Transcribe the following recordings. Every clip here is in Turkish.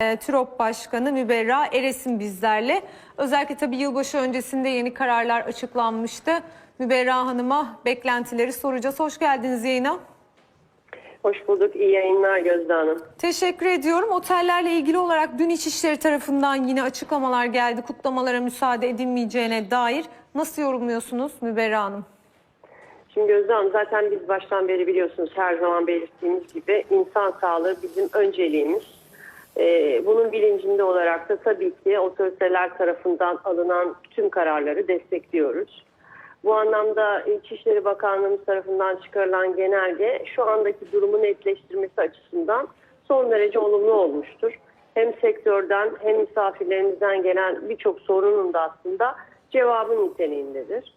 E, TÜROP Başkanı Müberra Eres'in bizlerle. Özellikle tabii yılbaşı öncesinde yeni kararlar açıklanmıştı. Müberra Hanım'a beklentileri soracağız. Hoş geldiniz yayına. Hoş bulduk. İyi yayınlar Gözde Hanım. Teşekkür ediyorum. Otellerle ilgili olarak dün İçişleri tarafından yine açıklamalar geldi. Kutlamalara müsaade edilmeyeceğine dair. Nasıl yorumluyorsunuz Müberra Hanım? Şimdi Gözde Hanım zaten biz baştan beri biliyorsunuz her zaman belirttiğimiz gibi insan sağlığı bizim önceliğimiz. Ee, bunun bilincinde olarak da tabii ki otoriteler tarafından alınan tüm kararları destekliyoruz. Bu anlamda İçişleri Bakanlığımız tarafından çıkarılan genelge şu andaki durumu netleştirmesi açısından son derece olumlu olmuştur. Hem sektörden hem misafirlerimizden gelen birçok sorunun da aslında cevabı niteliğindedir.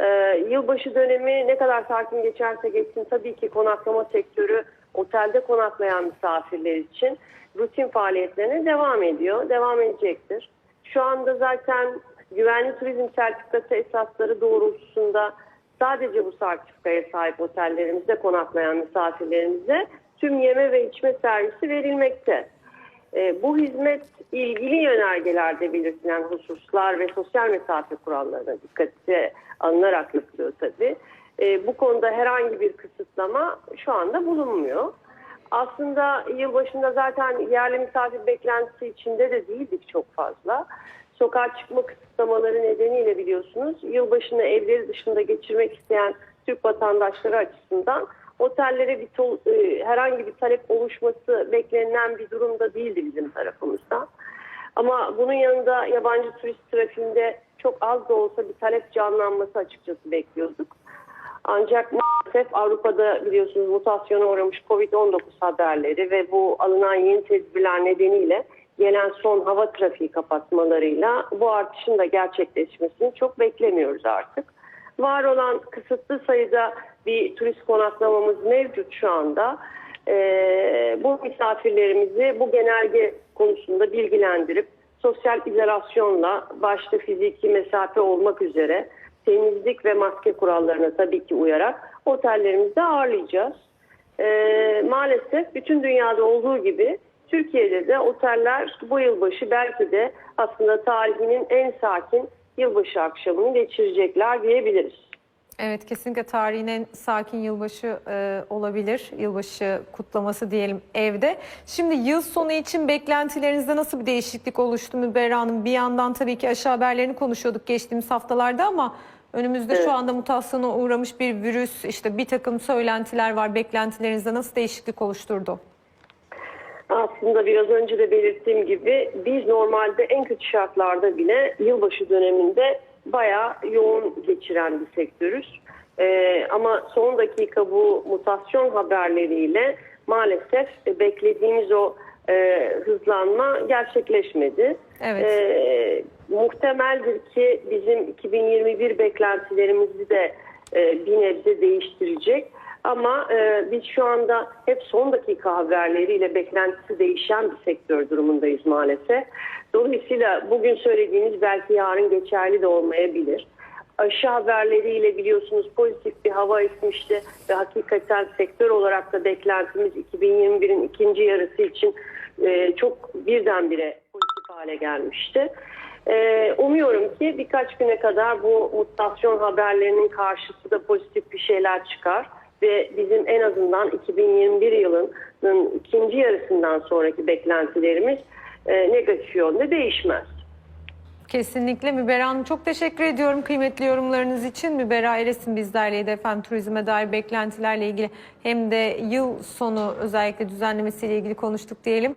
Ee, yılbaşı dönemi ne kadar sakin geçerse geçsin tabii ki konaklama sektörü otelde konaklayan misafirler için rutin faaliyetlerine devam ediyor, devam edecektir. Şu anda zaten güvenli turizm sertifikası esasları doğrultusunda sadece bu sertifikaya sahip otellerimizde konaklayan misafirlerimize tüm yeme ve içme servisi verilmekte. E, bu hizmet ilgili yönergelerde belirtilen hususlar ve sosyal mesafe kurallarına dikkate alınarak yapılıyor tabii. E, bu konuda herhangi bir kısıtlama şu anda bulunmuyor. Aslında yılbaşında zaten yerli misafir beklentisi içinde de değildik çok fazla. Sokağa çıkma kısıtlamaları nedeniyle biliyorsunuz yılbaşını evleri dışında geçirmek isteyen Türk vatandaşları açısından otellere bir tol, e, herhangi bir talep oluşması beklenilen bir durumda değildi bizim tarafımızdan. Ama bunun yanında yabancı turist trafiğinde çok az da olsa bir talep canlanması açıkçası bekliyorduk. Ancak maalesef Avrupa'da biliyorsunuz mutasyona uğramış Covid-19 haberleri ve bu alınan yeni tedbirler nedeniyle gelen son hava trafiği kapatmalarıyla bu artışın da gerçekleşmesini çok beklemiyoruz artık. Var olan kısıtlı sayıda bir turist konaklamamız mevcut şu anda. Ee, bu misafirlerimizi bu genelge konusunda bilgilendirip sosyal izolasyonla başta fiziki mesafe olmak üzere temizlik ve maske kurallarına tabii ki uyarak otellerimizde ağırlayacağız. Ee, maalesef bütün dünyada olduğu gibi Türkiye'de de oteller bu yılbaşı belki de aslında tarihinin en sakin yılbaşı akşamını geçirecekler diyebiliriz. Evet kesinlikle tarihin en sakin yılbaşı e, olabilir. Yılbaşı kutlaması diyelim evde. Şimdi yıl sonu için beklentilerinizde nasıl bir değişiklik oluştu Müberra Hanım? Bir yandan tabii ki aşı haberlerini konuşuyorduk geçtiğimiz haftalarda ama önümüzde Evet. şu anda mutasyona uğramış bir virüs, işte bir takım söylentiler var. Beklentilerinizde nasıl değişiklik oluşturdu? Aslında biraz önce de belirttiğim gibi biz normalde en kötü şartlarda bile yılbaşı döneminde bayağı yoğun geçiren bir sektörüz. Ee, ama son dakika bu mutasyon haberleriyle maalesef beklediğimiz o e, hızlanma gerçekleşmedi. Evet. Ee, muhtemeldir ki bizim 2021 beklentilerimizi de e, bir nebze değiştirecek. Ama e, biz şu anda hep son dakika haberleriyle beklentisi değişen bir sektör durumundayız maalesef. Dolayısıyla bugün söylediğimiz belki yarın geçerli de olmayabilir. Aşı haberleriyle biliyorsunuz pozitif bir hava esmişti ve hakikaten sektör olarak da beklentimiz 2021'in ikinci yarısı için e, çok birdenbire pozitif hale gelmişti. Ee, umuyorum ki birkaç güne kadar bu mutasyon haberlerinin karşısı da pozitif bir şeyler çıkar ve bizim en azından 2021 yılının ikinci yarısından sonraki beklentilerimiz e, negatif yönde değişmez. Kesinlikle Müberra Hanım çok teşekkür ediyorum kıymetli yorumlarınız için. Müberra Eres'in bizlerleydi efendim turizme dair beklentilerle ilgili hem de yıl sonu özellikle düzenlemesiyle ilgili konuştuk diyelim.